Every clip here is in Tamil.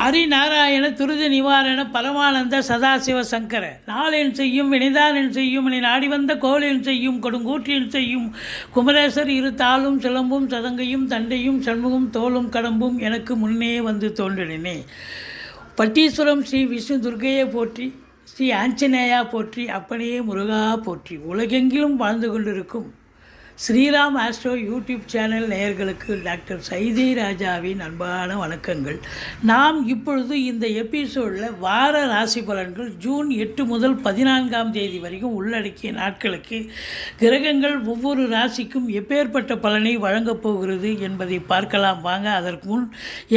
ஹரிநாராயண துரித நிவாரண பரமானந்த சதாசிவ சங்கர. நாளின் செய்யும் வினைதானென் செய்யும் என நாடி வந்த கோலென் செய்யும் கொடுங்கூற்றின் செய்யும் குமரேசர் இரு தாளும் சிலம்பும் சதங்கையும் தண்டையும் சண்முகம் தோளும் கடம்பும் எனக்கு முன்னே வந்து தோன்றினே பட்டீஸ்வரம் ஸ்ரீ விஷ்ணு துர்கையை போற்றி ஸ்ரீ ஆஞ்சநேயா போற்றி அப்பனையே முருகா போற்றி. உலகெங்கிலும் வாழ்ந்து கொண்டிருக்கும். ஸ்ரீராம் ஆஸ்ட்ரோ யூடியூப் சேனல் நேயர்களுக்கு டாக்டர் சைதை ராஜாவின் அன்பான வணக்கங்கள். நாம் இப்பொழுது இந்த எபிசோடில் வார ராசி பலன்கள் ஜூன் எட்டு முதல் பதினான்காம் தேதி வரைக்கும் உள்ளடக்கிய நாட்களுக்கு கிரகங்கள் ஒவ்வொரு ராசிக்கும் எப்பேற்பட்ட பலனை வழங்கப் போகிறது என்பதை பார்க்கலாம். வாங்க அதற்கு முன்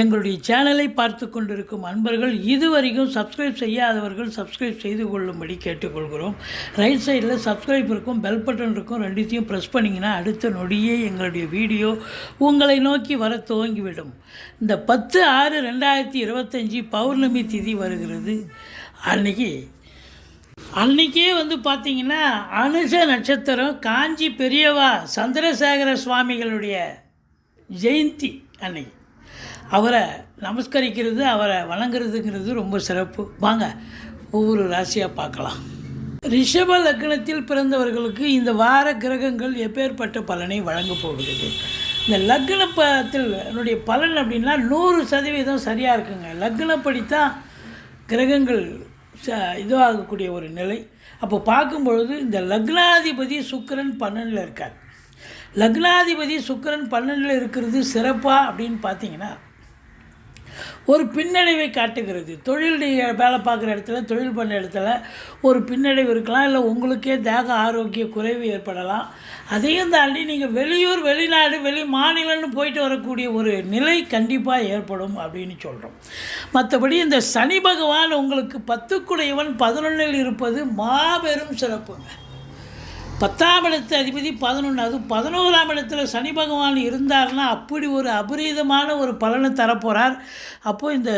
எங்களுடைய சேனலை பார்த்து கொண்டிருக்கும் அன்பர்கள் இதுவரைக்கும் சப்ஸ்கிரைப் செய்யாதவர்கள் சப்ஸ்கிரைப் செய்து கொள்ளும்படி கேட்டுக்கொள்கிறோம். ரைட் சைடில் சப்ஸ்கிரைப் இருக்கும் பெல் பட்டன் இருக்கும் ரெண்டுத்தையும் ப்ரெஸ் பண்ணிங்கன்னா அடுத்த நொடியே எங்களுடைய வீடியோ உங்களை நோக்கி வர துவங்கிவிடும். இந்த பத்து ஆறு ரெண்டாயிரத்தி இருபத்தஞ்சி பௌர்ணமி திதி வருகிறது. அன்னைக்கு அன்னைக்கே வந்து பார்த்தீங்கன்னா அனுஷ நட்சத்திரம் காஞ்சி பெரியவா சந்திரசேகர சுவாமிகளுடைய ஜெயந்தி அன்னைக்கு. அவரை நமஸ்கரிக்கிறது அவரை வணங்குறதுங்கிறது ரொம்ப சிறப்பு. வாங்க ஒவ்வொரு ராசியாக பார்க்கலாம். ரிஷப லக்னத்தில் பிறந்தவர்களுக்கு இந்த வார கிரகங்கள் எப்பேற்பட்ட பலனை வழங்கப் போகிறது? இந்த லக்னப்பத்தில் என்னுடைய பலன் அப்படின்னா நூறு சதவீதம் சரியாக இருக்குங்க. லக்னப்படித்தான் கிரகங்கள் ச இதுவாகக்கூடிய ஒரு நிலை. அப்போ பார்க்கும்பொழுது இந்த லக்னாதிபதி சுக்கிரன் பன்னெண்டில் இருக்கார். லக்னாதிபதி சுக்கிரன் பன்னெண்டில் இருக்கிறது சிறப்பாக அப்படின்னு பார்த்தீங்கன்னா ஒரு பின்னடைவை காட்டுகிறது. தொழில் நீங்கள் வேலை பார்க்குற இடத்துல தொழில் பண்ண இடத்துல ஒரு பின்னடைவு இருக்கலாம் இல்லை உங்களுக்கே தேக ஆரோக்கிய குறைவு ஏற்படலாம். அதையும் தாண்டி நீங்கள் வெளியூர் வெளிநாடு வெளி மாநிலம்னு போயிட்டு வரக்கூடிய ஒரு நிலை கண்டிப்பாக ஏற்படும் அப்படின்னு சொல்கிறோம் மற்றபடி இந்த சனி பகவான் உங்களுக்கு பத்துக்குடையவன் பதினொன்றில் இருப்பது மாபெரும் சிறப்புங்க. பத்தாம் இடத்து அதிபதி பதினொன்று அது பதினோராம் இடத்துல சனி பகவான் இருந்தார்னா அப்படி ஒரு அபரீதமான ஒரு பலனை தரப்போகிறார் அப்போது இந்த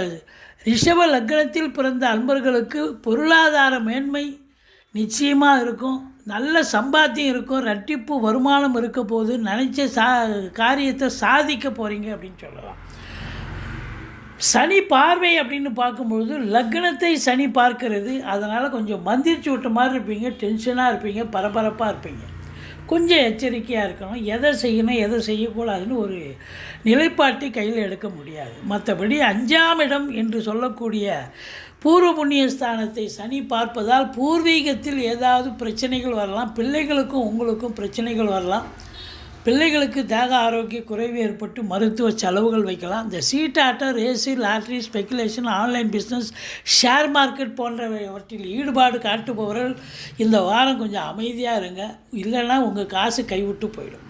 ரிஷப லக்னத்தில் பிறந்த அன்பர்களுக்கு பொருளாதார மேன்மை நிச்சயமாக இருக்கும். நல்ல சம்பாத்தியம் இருக்கும். ரட்டிப்பு வருமானம் இருக்க போது நினச்ச சா காரியத்தை சாதிக்க போகிறீங்க அப்படின்னு சொல்லலாம். சனி பார்வை அப்படின்னு பார்க்கும்பொழுது லக்னத்தை சனி பார்க்கிறது. அதனால் கொஞ்சம் மந்திரிச்சு விட்ட மாதிரி இருப்பீங்க டென்ஷனாக இருப்பீங்க பரபரப்பாக இருப்பீங்க. கொஞ்சம் எச்சரிக்கையாக இருக்கணும். எதை செய்யணும் எதை செய்யக்கூடாதுன்னு ஒரு நிலைப்பாட்டை கையில் எடுக்க முடியாது. மற்றபடி அஞ்சாம் இடம் என்று சொல்லக்கூடிய பூர்வ புண்ணிய ஸ்தானத்தை சனி பார்ப்பதால் பூர்வீகத்தில் ஏதாவது பிரச்சனைகள் வரலாம். பிள்ளைகளுக்கும் உங்களுக்கும் பிரச்சனைகள் வரலாம். பிள்ளைகளுக்கு தேக ஆரோக்கிய குறைவு ஏற்பட்டு மருத்துவ செலவுகள் வைக்கலாம். இந்த சீட்டாட்டம் race lottery speculation online business share market போன்றவற்றில் ஈடுபாடு காட்டுபவர்கள் இந்த வாரம் கொஞ்சம் அமைதியாக இருங்க. இல்லைன்னா உங்கள் காசு கைவிட்டு போயிடும்.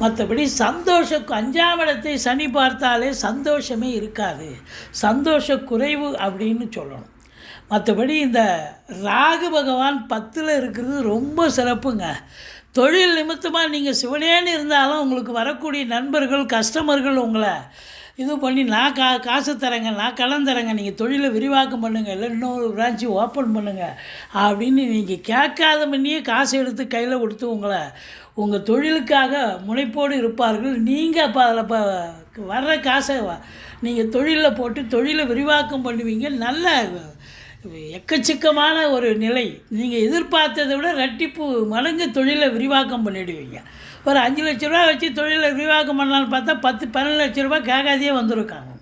மற்றபடி சந்தோஷம் அஞ்சாம் இடத்தை சனி பார்த்தாலே சந்தோஷமே இருக்காது. சந்தோஷ குறைவு அப்படின்னு சொல்லணும். மற்றபடி இந்த ராகு பகவான் பத்தில் இருக்கிறது ரொம்ப சிறப்புங்க. தொழில் நிமித்தமாக நீங்கள் சிவனேன்னு இருந்தாலும் உங்களுக்கு வரக்கூடிய நண்பர்கள் கஸ்டமர்கள் உங்களை இது பண்ணி நான் கா காசு தரேங்க நான் கடன் தரேங்க நீங்கள் தொழிலை விரிவாக்கம் பண்ணுங்கள் இல்லை இன்னொரு பிரான்ச்சு ஓப்பன் பண்ணுங்கள் அப்படின்னு நீங்கள் கேட்காத பண்ணியே காசு எடுத்து கையில் கொடுத்து உங்களை உங்கள் தொழிலுக்காக முனைப்போடு இருப்பார்கள். நீங்கள் அப்போ அதில் இப்போ வர்ற காசை நீங்கள் தொழிலில் போட்டு தொழிலை விரிவாக்கம் பண்ணுவீங்க. நல்ல எக்கச்சக்கமான ஒரு நிலை. நீங்கள் எதிர்பார்த்ததை விட ரெட்டிப்பு மடங்கு தொழிலை விரிவாக்கம் பண்ணிடுவீங்க. ஒரு அஞ்சு லட்ச ரூபா வச்சு தொழிலை விரிவாக்கம் பண்ணலான்னு பார்த்தா பத்து பன்னெண்டு லட்ச ரூபா கேட்காதையே வந்திருக்காங்க.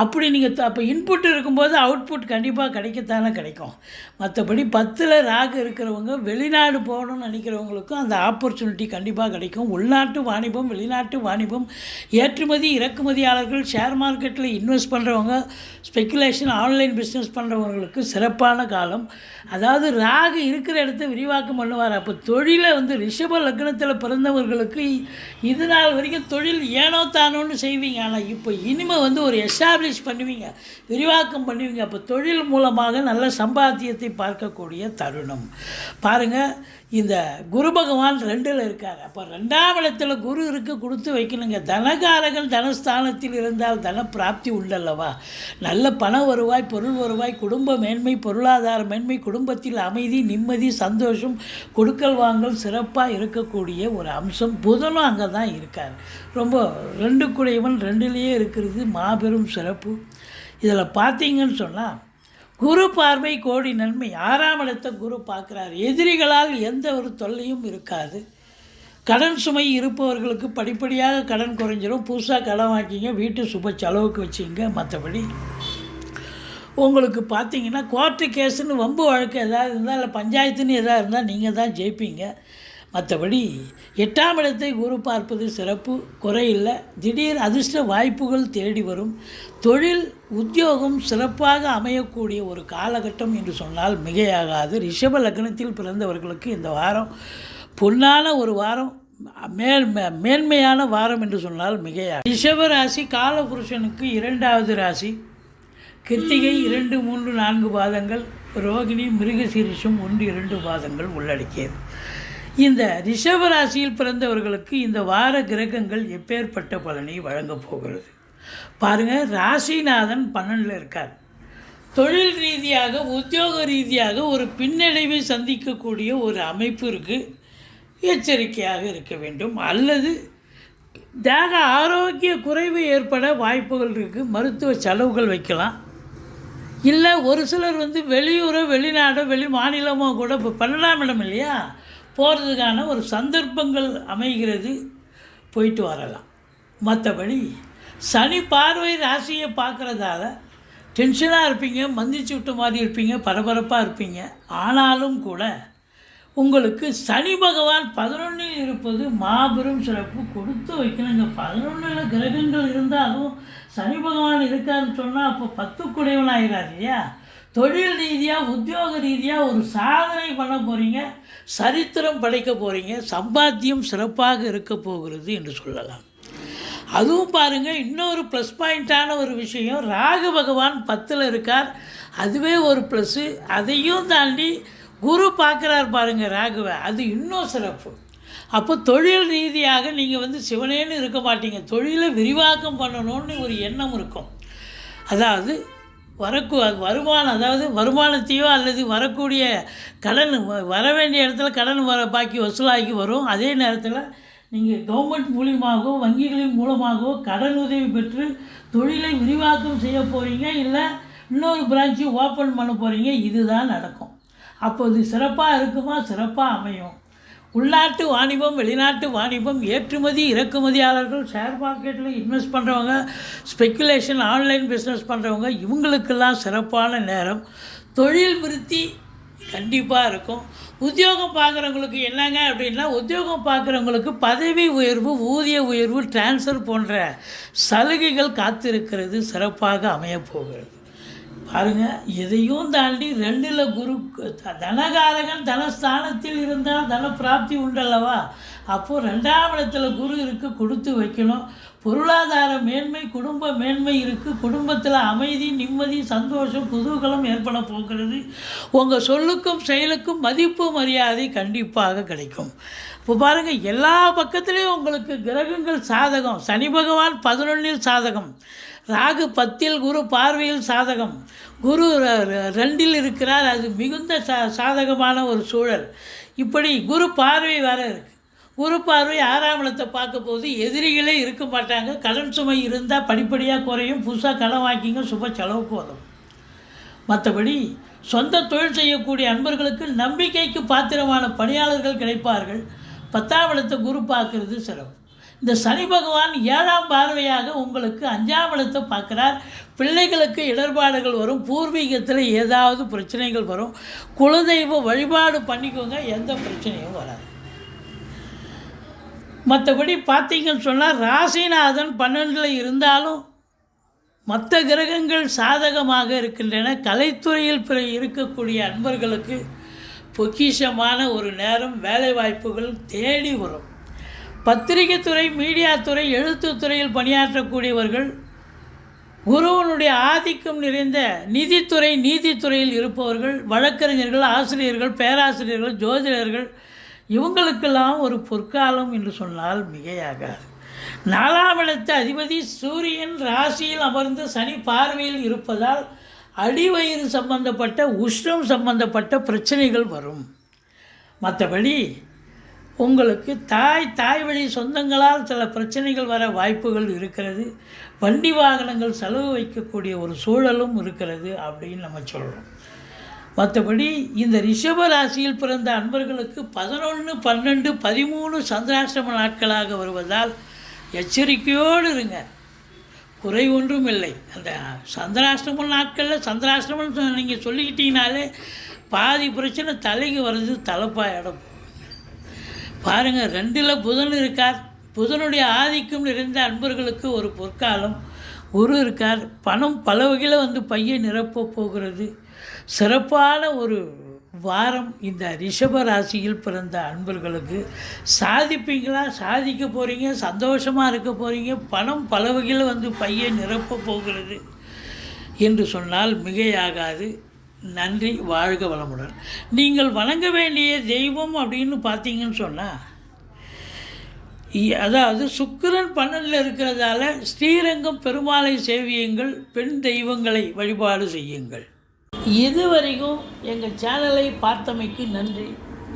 அப்படி நீங்கள் அப்போ இன்புட் இருக்கும்போது அவுட்புட் கண்டிப்பாக கிடைக்கத்தானே கிடைக்கும். மற்றபடி பத்தில் ராகு இருக்கிறவங்க வெளிநாடு போகணும்னு நினைக்கிறவங்களுக்கும் அந்த ஆப்பர்ச்சுனிட்டி கண்டிப்பாக கிடைக்கும். உள்நாட்டு வாணிபம் வெளிநாட்டு வாணிபம் ஏற்றுமதி இறக்குமதியாளர்கள் ஷேர் மார்க்கெட்டில் இன்வெஸ்ட் பண்ணுறவங்க ஸ்பெக்குலேஷன் ஆன்லைன் பிஸ்னஸ் பண்ணுறவங்களுக்கு சிறப்பான காலம். அதாவது ராகு இருக்கிற இடத்த விரிவாக்கம் பண்ணுவார். அப்போ தொழிலை வந்து ரிஷப லக்னத்தில் பிறந்தவர்களுக்கு இது நாள் வரைக்கும் தொழில் ஏனோ தானோன்னு செய்வீங்க. ஆனால் இப்போ இனிமேல் வந்து ஒரு எஸ்டாப்ளிஷ் பண்ணுவீங்க விரிவாக்கம் பண்ணுவீங்க. அப்போ தொழில் மூலமாக நல்ல சம்பாத்தியத்தை பார்க்கக்கூடிய தருணம். பாருங்கள் இந்த குரு பகவான் ரெண்டில் இருக்கார். அப்போ ரெண்டாம் இடத்துல குரு இருக்க கொடுத்து வைக்கணுங்க. தனகாரகன் தனஸ்தானத்தில் இருந்தால் தன பிராப்தி உள்ளல்லவா நல்ல பண வருவாய் பொருள் வருவாய் குடும்ப மேன்மை பொருளாதார மேன்மை குடும்பத்தில் அமைதி நிம்மதி சந்தோஷம் கொடுக்கல் வாங்கல் சிறப்பாக இருக்கக்கூடிய ஒரு அம்சம். புதனும் அங்கே தான் இருக்கார். ரொம்ப ரெண்டு குடையவன் ரெண்டுலேயே இருக்கிறது மாபெரும் சிறப்பு. இதில் பார்த்தீங்கன்னு சொன்னால் குரு பார்வை கோடி நன்மை. ஆறாம் இடத்தை குரு பார்க்குறார். எதிரிகளால் எந்த ஒரு தொல்லையும் இருக்காது. கடன் சுமை இருப்பவர்களுக்கு படிப்படியாக கடன் குறைஞ்சிரும். புதுசாக கடன் வாங்கிங்க வீட்டு சுப செலவுக்கு வச்சுங்க மற்றபடி உங்களுக்கு பார்த்தீங்கன்னா கோர்ட்டு கேஸுன்னு வம்பு வழக்கு எதாவது இருந்தால் இல்லை பஞ்சாயத்துன்னு எதாவது இருந்தால் நீங்கள் தான் ஜெயிப்பீங்க. மற்றபடி எட்டாம் இடத்தை குரு பார்ப்பது சிறப்பு குறையில்லை. திடீர் அதிர்ஷ்ட வாய்ப்புகள் தேடி வரும். தொழில் உத்தியோகம் சிறப்பாக அமையக்கூடிய ஒரு காலகட்டம் என்று சொன்னால் மிகையாகாது. ரிஷப லக்னத்தில் பிறந்தவர்களுக்கு இந்த வாரம் பொன்னான ஒரு வாரம் மேல் மேன்மையான வாரம் என்று சொன்னால் மிகையாக ரிஷப ராசி காலபுருஷனுக்கு இரண்டாவது ராசி. கிருத்திகை இரண்டு மூன்று நான்கு பாதங்கள். ரோகிணி மிருகசீரிஷம் ஒன்று இரண்டு பாதங்கள் உள்ளடக்கியது. இந்த ரிஷப ராசியில் பிறந்தவர்களுக்கு இந்த வார கிரகங்கள் எப்பேற்பட்ட பலனை வழங்கப் போகிறது? பாருங்கள் ராசிநாதன் பன்னெண்டில் இருக்கார். தொழில் ரீதியாக உத்தியோக ரீதியாக ஒரு பின்னடைவை சந்திக்கக்கூடிய ஒரு அமைப்பு இருக்குது எச்சரிக்கையாக இருக்க வேண்டும். அல்லது தேக ஆரோக்கிய குறைவு ஏற்பட வாய்ப்புகள் இருக்குது மருத்துவ செலவுகள் வைக்கலாம். இல்லை ஒரு சிலர் வந்து வெளியூரோ வெளிநாடோ வெளி மாநிலமோ கூட இப்போ பன்னெண்டாம் இடம் இல்லையா? போகிறதுக்கான ஒரு சந்தர்ப்பங்கள் அமைகிறது போயிட்டு வரலாம். மற்றபடி சனி பார்வை ராசியை பார்க்குறதால டென்ஷனாக இருப்பீங்க மந்திச்சு விட்ட மாதிரி இருப்பீங்க பரபரப்பாக இருப்பீங்க. ஆனாலும் கூட உங்களுக்கு சனி பகவான் பதினொன்றில் இருப்பது மாபெரும் சிறப்பு கொடுத்து வைக்கணுங்க. பதினொன்றில் கிரகங்கள் இருந்தாலும் சனி பகவான் இருக்காருன்னு சொன்னால் அப்போ பத்து குடைவனாகிறார் இல்லையா? தொழில் ரீதியாக உத்தியோக ரீதியாக ஒரு சாதனை பண்ண போகிறீங்க சரித்திரம் படைக்க போகிறீங்க சம்பாத்தியம் சிறப்பாக இருக்க போகிறது என்று சொல்லலாம். அதுவும் பாருங்கள் இன்னொரு ப்ளஸ் பாயிண்ட்டான ஒரு விஷயம் ராகு பகவான் பத்தில் இருக்கார் அதுவே ஒரு ப்ளஸ்ஸு அதையும் தாண்டி குரு பார்க்குறார் பாருங்கள் ராகுவை அது இன்னும் சிறப்பு. அப்போ தொழில் ரீதியாக நீங்கள் வந்து சிவனேன்னு இருக்க மாட்டீங்க தொழிலை விரிவாக்கம் பண்ணணும்னு ஒரு எண்ணம் இருக்கும். அதாவது வரக்கு வருமானம் அதாவது வருமானத்தையோ அல்லது வரக்கூடிய கடன் வர வேண்டிய இடத்துல கடன் வர பாக்கி வசூலாகி வரும். அதே நேரத்தில் நீங்கள் கவர்மெண்ட் மூலியமாகவோ வங்கிகளின் மூலமாகவோ கடன் உதவி பெற்று தொழிலை விரிவாக்கம் செய்ய போகிறீங்க இல்லை இன்னொரு பிரான்ச்சு ஓப்பன் பண்ண போகிறீங்க இதுதான் நடக்கும். அப்போது சிறப்பாக இருக்குமா? சிறப்பாக அமையும். உள்நாட்டு வாணிபம் வெளிநாட்டு வாணிபம் ஏற்றுமதி இறக்குமதியாளர்கள் ஷேர் மார்க்கெட்டில் இன்வெஸ்ட் பண்ணுறவங்க ஸ்பெக்குலேஷன் ஆன்லைன் பிஸ்னஸ் பண்ணுறவங்க இவங்களுக்கெல்லாம் சிறப்பான நேரம். தொழில் விருத்தி கண்டிப்பாக இருக்கும். உத்தியோகம் பார்க்குறவங்களுக்கு என்னங்க அப்படின்னா உத்தியோகம் பார்க்குறவங்களுக்கு பதவி உயர்வு ஊதிய உயர்வு டிரான்ஸ்ஃபர் போன்ற சலுகைகள் காத்திருக்கிறது சிறப்பாக அமையப் பாருங்க எதையும் தாண்டி ரெண்டில் குரு தனகாரகன் தனஸ்தானத்தில் இருந்தால் தன பிராப்தி உண்டல்லவா? அப்போது ரெண்டாம் இடத்துல குரு இருக்கு கொடுத்து வைக்கணும். பொருளாதார மேன்மை குடும்ப மேன்மை இருக்குது குடும்பத்தில் அமைதி நிம்மதி சந்தோஷம் குதூகலம் ஏற்பட போகிறது. உங்கள் சொல்லுக்கும் செயலுக்கும் மதிப்பு மரியாதை கண்டிப்பாக கிடைக்கும். இப்போ பாருங்கள் எல்லா பக்கத்துலேயும் உங்களுக்கு கிரகங்கள் சாதகம். சனி பகவான் பதினொன்றில் சாதகம். ராகு பத்தில் குரு பார்வையில் சாதகம். குரு ர- ரெண்டில் இருக்கிறார். அது மிகுந்த சா சாதகமான ஒரு சூழல். இப்படி குரு பார்வை வர இருக்கு. குரு பார்வை ஆறாம் இடத்தை பார்க்க போது எதிரிகளே இருக்க மாட்டாங்க. கடன் சுமை இருந்தால் படிப்படியாக குறையும். புதுசாக கடன் வாங்கிங்க சுப செலவுக்கு உதவும் மற்றபடி சொந்த தொழில் செய்யக்கூடிய அன்பர்களுக்கு நம்பிக்கைக்கு பாத்திரமான பணியாளர்கள் கிடைப்பார்கள். பத்தாம் இடத்தை குரு பார்க்கறது சிறப்பு. இந்த சனி பகவான் ஏழாம் பார்வையாக உங்களுக்கு அஞ்சாம் இடத்தை பார்க்குறார். பிள்ளைகளுக்கு இடர்பாடுகள் வரும். பூர்வீகத்தில் ஏதாவது பிரச்சனைகள் வரும். குலதெய்வ வழிபாடு பண்ணிக்கோங்க எந்த பிரச்சனையும் வராது. மற்றபடி பார்த்தீங்கன்னு சொன்னால் ராசிநாதன் பன்னெண்டில் இருந்தாலும் மற்ற கிரகங்கள் சாதகமாக இருக்கின்றன. கலைத்துறையில் பிற இருக்கக்கூடிய அன்பர்களுக்கு பொக்கிஷமான ஒரு நேரம் வேலைவாய்ப்புகள் தேடி வரும். பத்திரிகை துறை மீடியா துறை எழுத்துத் துறையில் பணியாற்றக்கூடியவர்கள் குருவனுடைய ஆதிக்கம் நிறைந்த நிதித்துறை நீதித்துறையில் இருப்பவர்கள் வழக்கறிஞர்கள் ஆசிரியர்கள் பேராசிரியர்கள் ஜோதிடர்கள் இவங்களுக்கெல்லாம் ஒரு பொற்காலம் என்று சொன்னால் மிகையாகாது. நாலாம் இடத்து அதிபதி சூரியன் ராசியில் அமர்ந்து சனி பார்வையில் இருப்பதால் அடிவயிறு சம்பந்தப்பட்ட உஷ்ணம் சம்பந்தப்பட்ட பிரச்சனைகள் வரும். மற்றபடி உங்களுக்கு தாய் தாய் வழி சொந்தங்களால் சில பிரச்சனைகள் வர வாய்ப்புகள் இருக்கிறது. வண்டி வாகனங்கள் செலவு வைக்கக்கூடிய ஒரு சூழலும் இருக்கிறது அப்படின்னு நம்ம சொல்கிறோம் மற்றபடி இந்த ரிஷப ராசியில் பிறந்த அன்பர்களுக்கு பதினொன்று பன்னெண்டு பதிமூணு சந்திராசிரம நாட்களாக வருவதால் எச்சரிக்கையோடு இருங்க. குறை ஒன்றும் இல்லை. அந்த சந்திராஷ்டம நாட்களில் சந்திராஷ்டமம் நீங்கள் சொல்லிக்கிட்டீங்கனாலே பாதி பிரச்சனை தலைக்கு வர்றது தலைப்பாயிடம் பாருங்கள் ரெண்டில் புதன் இருக்கார். புதனுடைய ஆதிக்கம் நிறைந்த அன்பர்களுக்கு ஒரு பொற்காலம். குரு இருக்கார். பணம் பல வகையில் வந்து பையை நிரப்ப போகிறது. சிறப்பான ஒரு வாரம் இந்த ரிஷப ராசியில் பிறந்த அன்பர்களுக்கு. சாதிப்பீங்களா? சாதிக்க போகிறீங்க சந்தோஷமாக இருக்க போகிறீங்க பணம் பல வகையில் வந்து பையை நிரப்ப போகிறது என்று சொன்னால் மிகையாகாது. நன்றி வாழ்க வளமுடன். நீங்கள் வணங்க வேண்டிய தெய்வம் அப்படின்னு பார்த்தீங்கன்னு சொன்னால் அதாவது சுக்கிரன் பன்னனில் இருக்கிறதால ஸ்ரீரங்கம் பெருமாளை சேவியுங்கள் பெண் தெய்வங்களை வழிபாடு செய்யுங்கள். இதுவரைக்கும் எங்கள் சேனலை பார்த்தமைக்கு நன்றி.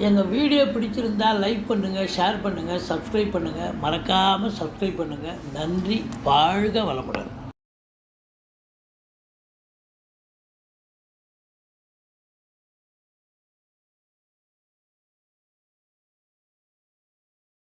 எங்கள் வீடியோ பிடிச்சிருந்தால் லைக் பண்ணுங்கள் ஷேர் பண்ணுங்கள் சப்ஸ்கிரைப் பண்ணுங்கள் மறக்காமல் சப்ஸ்கிரைப் பண்ணுங்கள் நன்றி வாழ்க வளமுடன்.